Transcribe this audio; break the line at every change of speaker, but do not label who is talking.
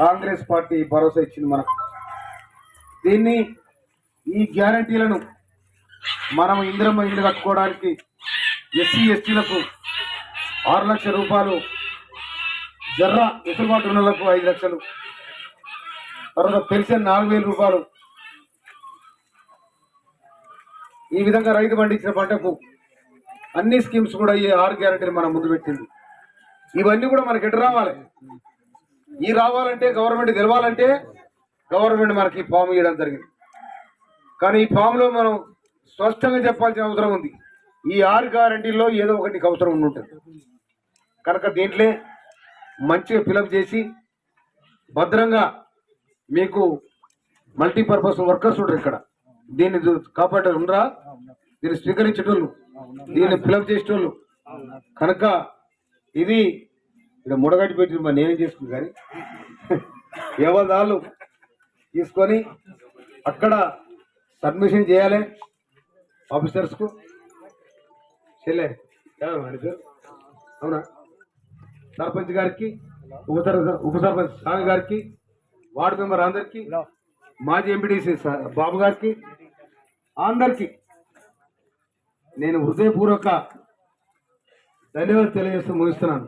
Congress party భరోసా ఇచ్చింది మనకు. దీన్ని ఈ గ్యారంటీలను మనం ఇందిరమ్మ ఇల్లు కట్టుకోవడానికి ఎస్సీ ఎస్టీలకు ఆరు లక్షల రూపాయలు జర్ర వెసులుబాటు రుణాలకు ఐదు లక్షలు తర్వాత పెన్షన్ నాలుగు వేల రూపాయలు. ఈ విధంగా రైతు పండించిన పంటకు అన్ని స్కీమ్స్ కూడా ఈ ఆరు గ్యారంటీలు మనం ముందు పెట్టింది. ఇవన్నీ కూడా మనకి ఎటు రావాలి? ఈ రావాలంటే గవర్నమెంట్ గెలవాలంటే గవర్నమెంట్ మనకి ఫామ్ ఇవ్వడం జరిగింది. కానీ ఈ ఫామ్లో మనం స్పష్టంగా చెప్పాల్సిన అవసరం ఉంది. ఈ ఆరు గ్యారంటీల్లో ఏదో ఒకటి అవసరం ఉంటుంది కనుక దీంట్లో మంచిగా ఫిలప్ చేసి భద్రంగా మీకు మల్టీపర్పస్ వర్కర్స్ ఉంటారు ఇక్కడ. దీన్ని కాపాడే ఉండరా దీన్ని స్వీకరించేటోళ్ళు దీన్ని ఫిలప్ చేసేటోళ్ళు. కనుక ఇది ఇక్కడ ముడగట్టి పెట్టి మరి నేనేం చేసుకుని కానీ. ఎవరి దాళ్ళు తీసుకొని అక్కడ సబ్మిషన్ చేయాలి ఆఫీసర్స్కు. చెల్లె? అవునా? సర్పంచ్ గారికి ఉప ఉప సర్పంచ్ స్వామి గారికి వార్డు మెంబర్ అందరికి మాజీ ఎంపీడీసీ బాబు గారికి అందరికి నేను హృదయపూర్వక ధన్యవాదాలు తెలియజేస్తూ ముగిస్తున్నాను.